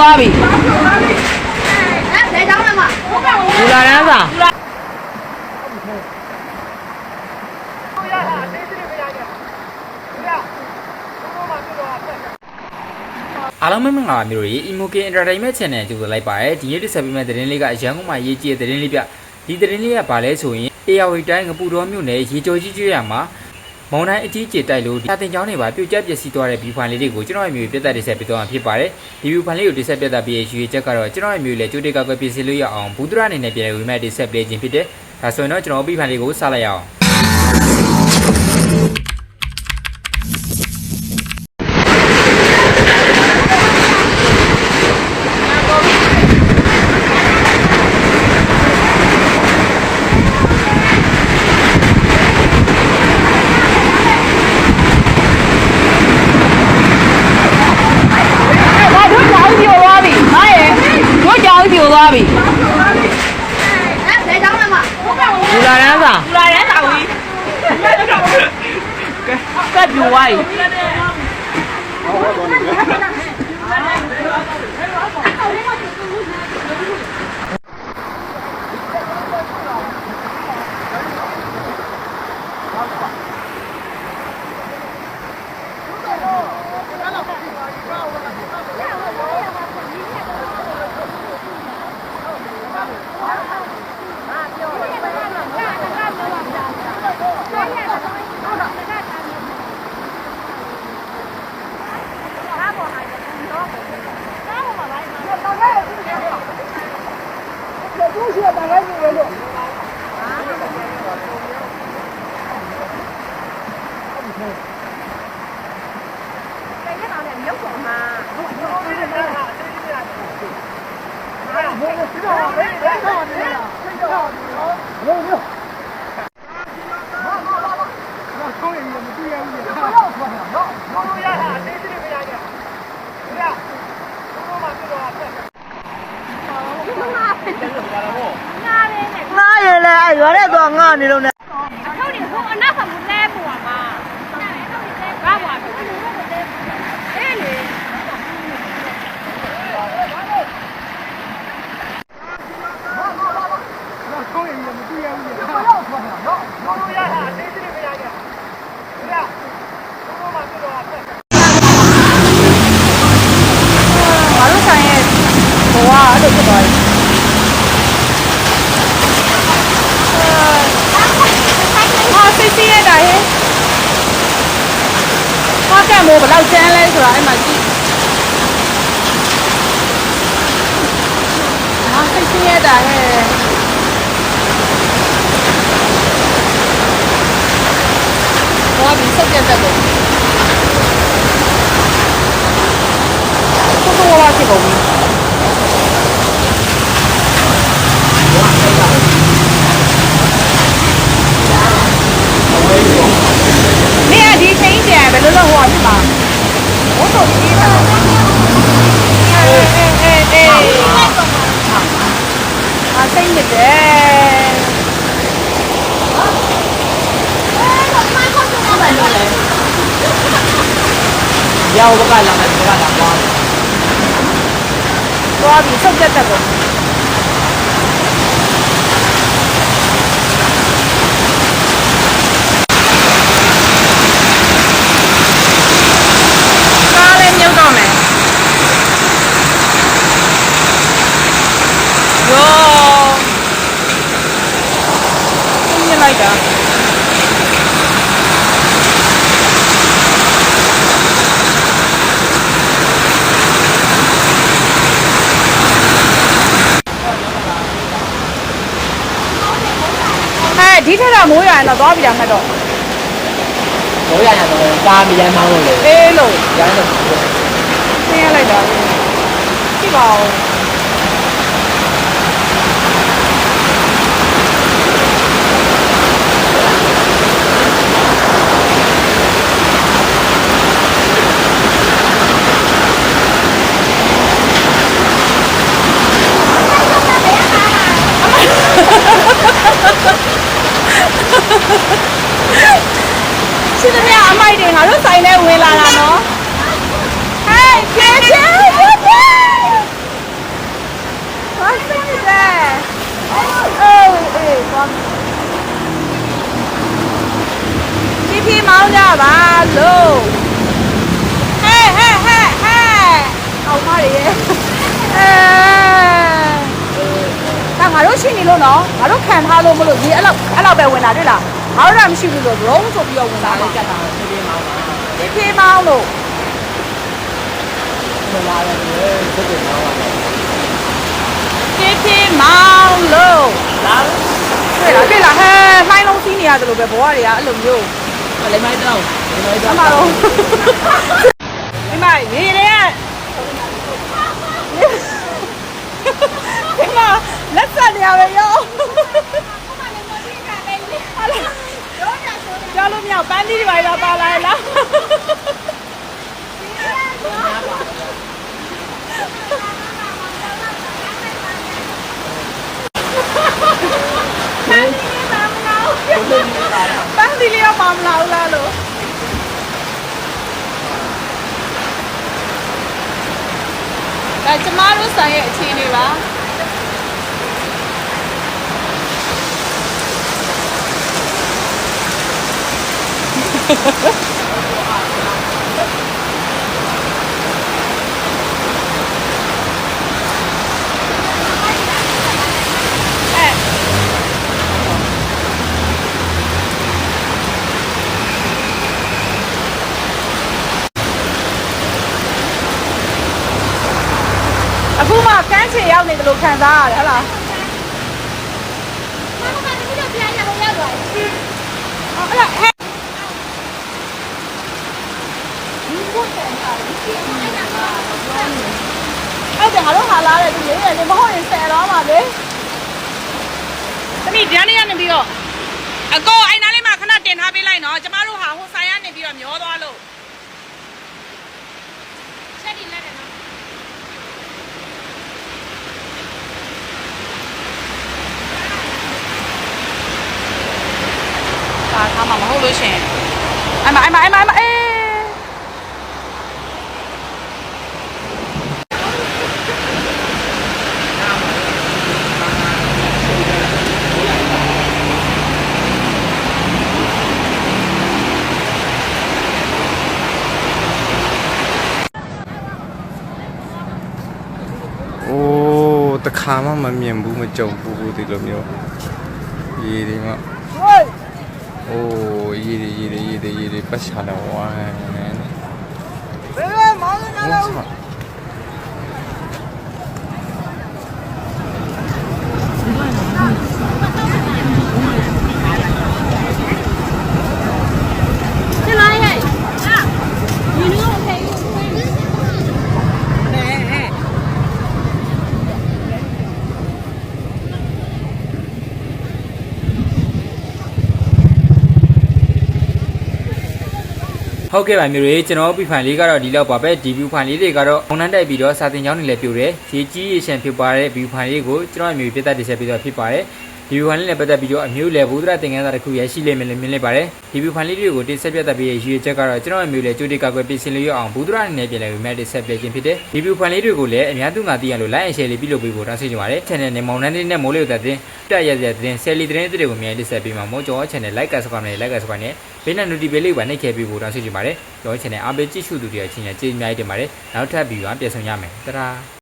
သွားပြီဘယ်ကြောင်းလဲမဘူလာတန်းစာအားလုံးမင်္ဂလာပါမျိုးတွေ Emoke Entertainment Channel ကြိုဆိုလိုက်ပါရစေဒီနေ့တစ်ဆက်ပေးမယ့်သတင်းလေးကရန်ကုန်မှာရေးကြီးတဲ့သတင်းလေးပြဒီသတင်းလေးကဘာလဲဆိုရင် AR တိုင်းငပူတော်မြို့နယ်ရေကြောကြီးကျွရမှာ မုံတိုင်းအကြီးကျယ်တိုက်လို့စာတင်ကျောင်းတွေပါပြုတ်ကျပျက်စီးသွားတဲ့ view file လေးတွေကိုကျွန်တော်ရဲ့မျိုးပြသက်တစ်ဆက်ပေးသွားမှာဖြစ်ပါတယ်ဒီ view file လေးကိုတစ်ဆက်ပြသပြီးရရွေချက်ကတော့ကျွန်တော်ရဲ့မျိုးလည်းကြိုတေကောက်ကပြည့်စည်လို့ရအောင်ဘူးဒရအနေနဲ့ပြန်ဝေမဲ့တစ်ဆက်ပေးခြင်းဖြစ်တယ်ဒါဆိုရင်တော့ကျွန်တော် view file လေးကိုစလိုက်ရအောင် ဘာတို့ကြောင်ပြိုသွားပြီဟာရဲ့တို့ကြောင် ပြိုသွားပြီဘယ်ကြောင်းလဲမဘူလာတန်းစာဘူလာရဲတာဝီကတ်ပြိုသွားပြီငားရင်လည်းအဲ့ရွာထဲသွားငား နေလို့နဲ့ထုတ်တယ်ဟိုအနောက်ဆောင်လဲပူပါမှာဘာပါဘူးအေးလေဘာလို့ဆိုင်ရဲ့ဘဝအဲ့လိုဖြစ်သွားပြီဟာစိတ်စီးရတာဟဲ့ဟာကံ မိုးဘယ်လောက်ကျန်းလဲဆိုတာအဲ့မှာကြည့်ဟာစိတ်စီးရတာဟဲ့ဘာပြီးစက်ပြတ်တက်တော့ကိုကိုဝါဖြစ်ကုန်ပြီမင်းကဒီချိန်ကျန်ဘယ်လိုလုပ်ဟောဖြစ်မှာဘိုးတော်ကြီးတာအေးအေးအေးအေးအာစိတ်ညစ်တယ် ရောက်ဘကလာမယ်ဘကလာသွားသွားပြီစုတ်တက်တက်ကုန်ကားလေးမြုပ်တော့မယ်ယောပြင်းလိုက်တာဟဲ့ ဒီထက်တော့မိုးရရင်တော့သွားပြရမှတ်တော့ဘောရရတော့ကားမရမ်းမောင်းလို့လေအေးလို့ရမ်းတော့ဆင်းရလိုက်တာကြည့်ပါဦးရှင်းသမျှအမိုက်တွေငါတို့ဆိုင်ထဲဝင်လာတာနော်ဟဲ့ကျေကျေကျေကျေ တယ်အေးအေးသွားဖြည်းဖြည်းမောင်းကြပါလို့ဟဲ့ဟဲ့ဟဲ့ဟဲ့အောင်မရေအဲဒါငါ တို့ရှိနေလို့နော်ငါတို့ခံထားလို့မလို့ဒီအဲ့လောက်အဲ့လောက်ပဲဝင်တာတွေ့လားငါတို့ကမရှိဘူးလို့ဘလုံးဆိုပြီးတော့ဝင်တာဒါလေလေးကတ်တာဖြည်းဖြည်းမောင်းပါဖြည်းဖြည်းမောင်းလို့မလာရတယ်စိတ်ကမောင်းပါဖြည်းဖြည်းမောင်းလို့လာတွေ့လားတွေ့လားဟဲ့လှိုင်းလုံးစီးနေရတယ်လို့ပဲဘောကတွေကအဲ့လိုမျိုးလိမ့်မိုင်းတော့လိမ့်မိုင်းအတော့မတော့ဒီမရေတွေကဒီမ လက်ဆက်နေရပဲရောကြားလို့မရပန်းသီးတွေပါတော့ပါလာလားပန်းသီးလေးရောမမလာဘူးလားလို့ဒါကျမတို့ဆိုင်ရဲ့အခြေအနေပါ အဲ့အခုမှကန်းချေရောက်နေတယ်လို့ခံစားရတယ်ဟဟလားမမကတည်းကပြန်ရလို့ရသွားတယ်အဲ့ဒါဟဲ့ အဲ့ဒါငါတို့ဟာလာတယ်သူရေးတယ်မဟုတ်ရင်ဆယ်တော့မှာလေသမီးဒီနေ့ကနေပြီးတော့အကိုအိုင်နာလေးမှာခဏတင်ထားပေးလိုက်နော်ကျမတို့ဟာဟိုဆိုင်ရနေပြီးတော့မျောသွားလို့ချက်ဒီလက်တယ်နော်ဒါထားမှာမဟုတ်လို့ရှင်အဲ့မအဲ့မအဲ့မအဲ့မအေး။အိုးတ ခါမှမမြင်ဘူးမကြုံဘူးဒီလိုမျိုး။ရေတွေမှာဟိုးအိုးရေတွေရေတွေရေတွေရေတွေပတ်ချလာဝိုင်းဘယ်လိုမောင်းနေလဲဟုတ်进 ဟုတ်ကဲ့ပါမျိုးတွေကျွန်တော်ပြဖိုင်လေးကတော့ဒီလောက်ပါပဲဒီ view ဖိုင်လေးတွေကတော့အွန်လိုင်းတက်ပြီးတော့စာသင်ကျောင်းတွေလည်းပြိုတယ်ရေကြီးရေရှမ်းဖြစ်သွားတဲ့ view ဖိုင်လေးကိုကျွန်တော်အမျိုးပြသက်တင်ဆက်ပေးတော့ဖြစ်ပါတယ်ဒီ view ဖိုင်လေးနဲ့ပတ်သက်ပြီးတော့အမျိုးလည်းဘုဒ္ဓသင်္ကန်းစာတစ်ခုရရှိလိမ့်မယ်လို့မြင်လိုက်ပါတယ်ဒီ view ဖိုင်လေးတွေကိုတင်ဆက်ပြသပေးရရည်ရွယ်ချက်ကတော့ကျွန်တော်အမျိုးလည်းကြိုးတိတ်ကောက်ွယ်ပြင်ဆင်လို့ရအောင်ဘုဒ္ဓအနေနဲ့ပြင်လဲပြီးမှတင်ဆက်ပေးခြင်းဖြစ်တယ်ဒီ view ဖိုင်လေးတွေကိုလည်းအများသူငါသိရလို့ like and share လေးပြုလုပ်ပေးဖို့တောင်းဆိုချင်ပါတယ် channel နဲ့မောင်နှန်းလေးနဲ့မိုးလေးတဲ့တင်တက်ရရတဲ့ဆယ်လီတဲ့တွေကိုအများကြီးတင်ဆက်ပေးမှာမို့ကျွန်တော် channel like က subscribe နဲ့ like က subscribe နဲ့ ဘေးနဲ့ notification လေးပါနှိပ်ခဲ့ပေးဖို့တောင်းဆိုချင်ပါတယ်ကျွန်တော် channel အားပေးကြည့်ရှုသူတွေအချင်းချင်းကျေးဇူးအများကြီးတင်ပါတယ်နောက်ထပ်ဗီဒီယိုအပြည့်ဆုံးရမယ်တရာ